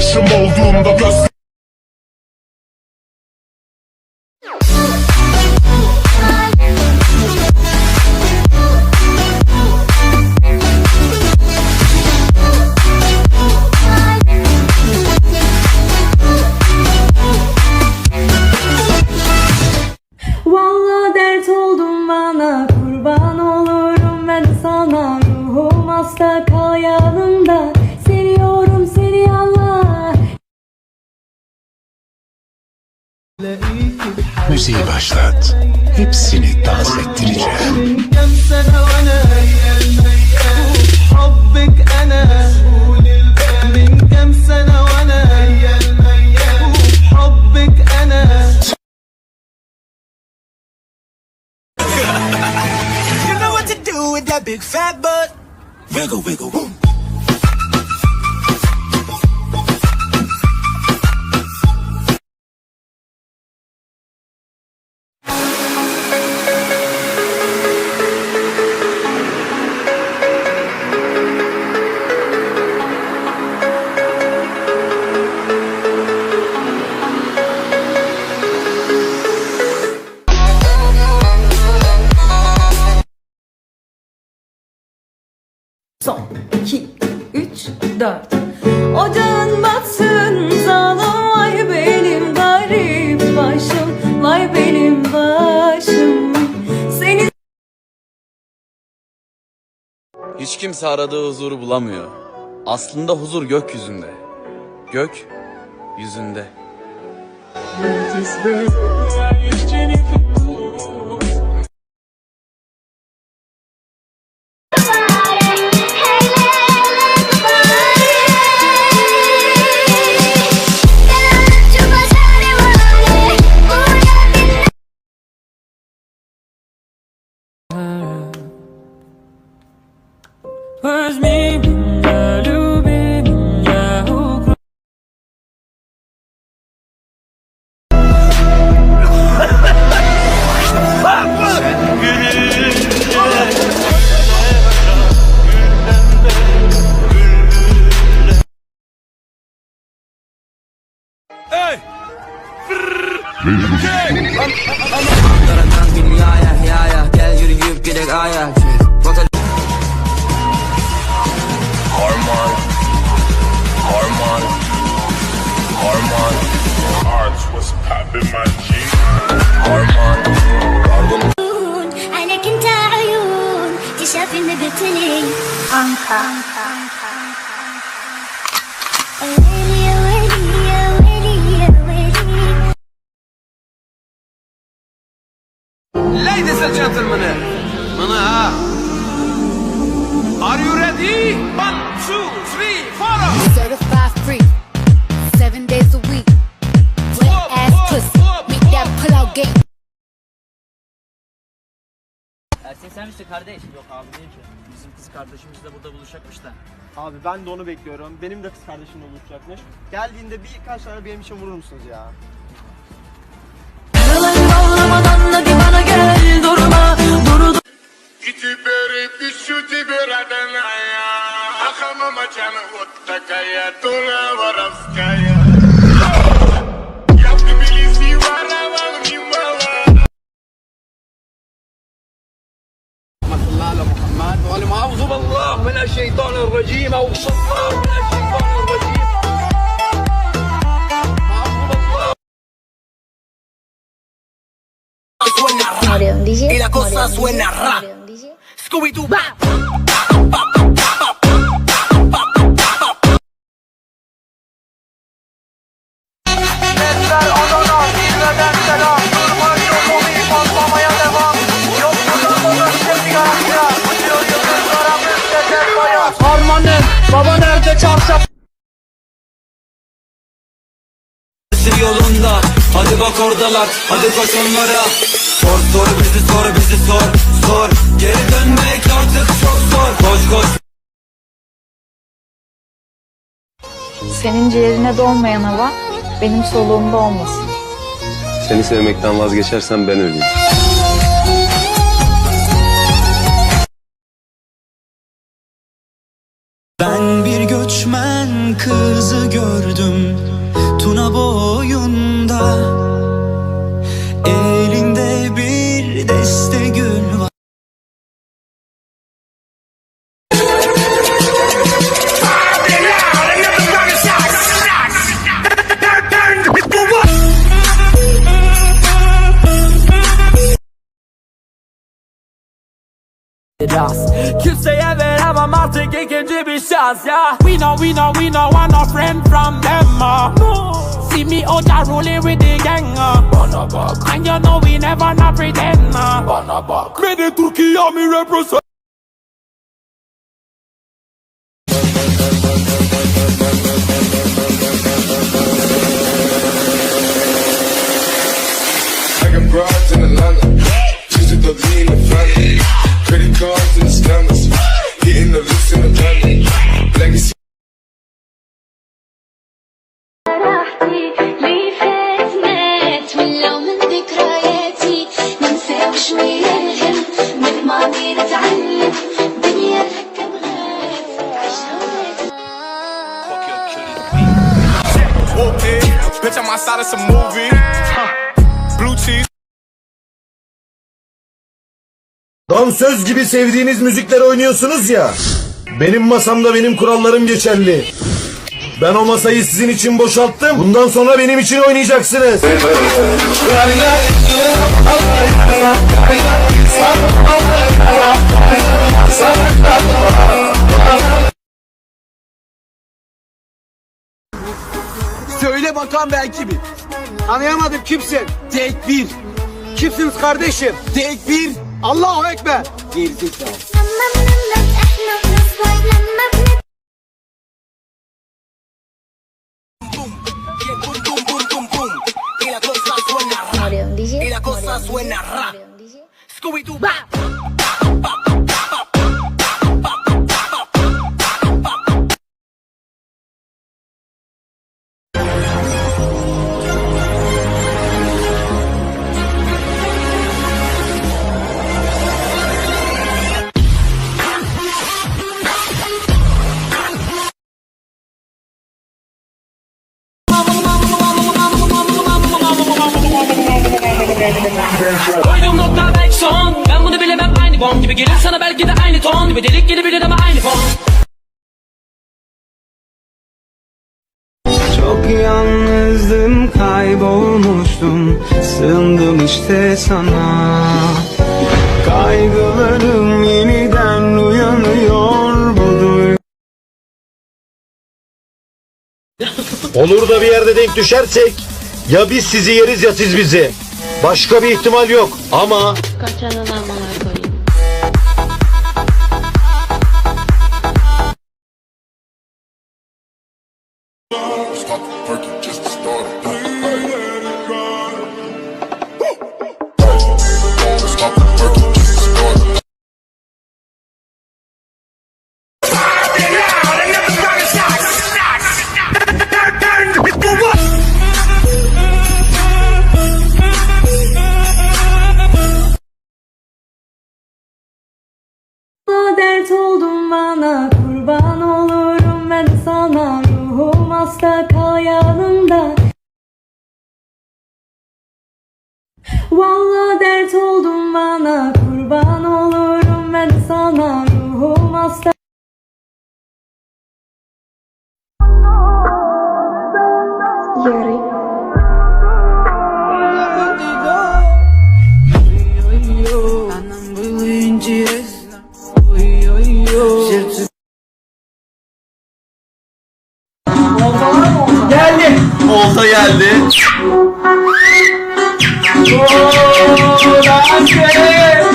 Yanlışım olduğunda göz Müziği başlat. Hepsini dans ettireceğim. You know what to do with that big fat butt. Wiggle, wiggle, boom. Son. İki üç dört. Ocağın batsın zalım Vay benim garip başım. Vay benim başım. Seni Hiç kimse aradığı huzuru bulamıyor. Aslında huzur gökyüzünde. Gök yüzünde. Notice dünyaya ya ya Gel yürüyüp gidek aya Fakat Harman Harman Harman Hearts was popping my G Harman Harman عليك انت عيون تشاف النبتلي عنكا Misin kardeş? Yok abi değil ki. Bizim kız kardeşimiz de burada buluşacakmış da. Abi ben de onu bekliyorum. Benim de kız kardeşimle buluşacakmış. Geldiğinde birkaç tane benim için vurur musunuz ya? Itiberi bishuti beradana Akama machana uttakaya الشيطان الرجيم أو الله من الشيطان الرجيم Murió un DJ Y la cosa murió un suena DJ, ra. murió un DJ. Scooby-Doo Baba nerede çarşaf? Yolunda. Hadi bak oradalar. Hadi koş onlara. Sor sor bizi sor bizi sor Sor. Geri dönmek artık çok zor. Koş koş. Senin ciğerine dolmayan hava benim soluğumda olmasın. Seni sevmekten vazgeçersem ben öleyim. Gördüm Tuna boyunda Kimseye veremem artık ikinci bir şans ya We know, we know, we know I'm no friend from them uh. See me out there rolling with the gang uh. And you know we never not pretend uh. Me de Turkiye mi represent I got broads in Atlanta. Just the lean the family. Whoop it. Bitch, I'm outside of some movie. Blue cheese. Dansöz gibi sevdiğiniz müzikler oynuyorsunuz ya. Benim masamda benim kurallarım geçerli. Ben o masayı sizin için boşalttım. Bundan sonra benim için oynayacaksınız. şöyle bakan belki bir. Anlayamadım kimsin? Tek bir. Kimsiniz kardeşim? Tek bir. Allahu Ekber. Gerizekalı. Mario, DJ. Mario, DJ. Mario, DJ. Scooby-Doo. Koydum nokta belki son. Ben bunu bilemem aynı bomb gibi Gelir sana. Belki de aynı ton gibi Delik gelebilir ama aynı fon Çok yalnızdım kaybolmuştum. Sığındım işte sana. Kaygılarım yeniden uyanıyor bu Olur da bir yerde denk düşersek ya biz sizi yeriz ya siz bizi. Başka bir ihtimal yok ama Stop olta geldi. Et.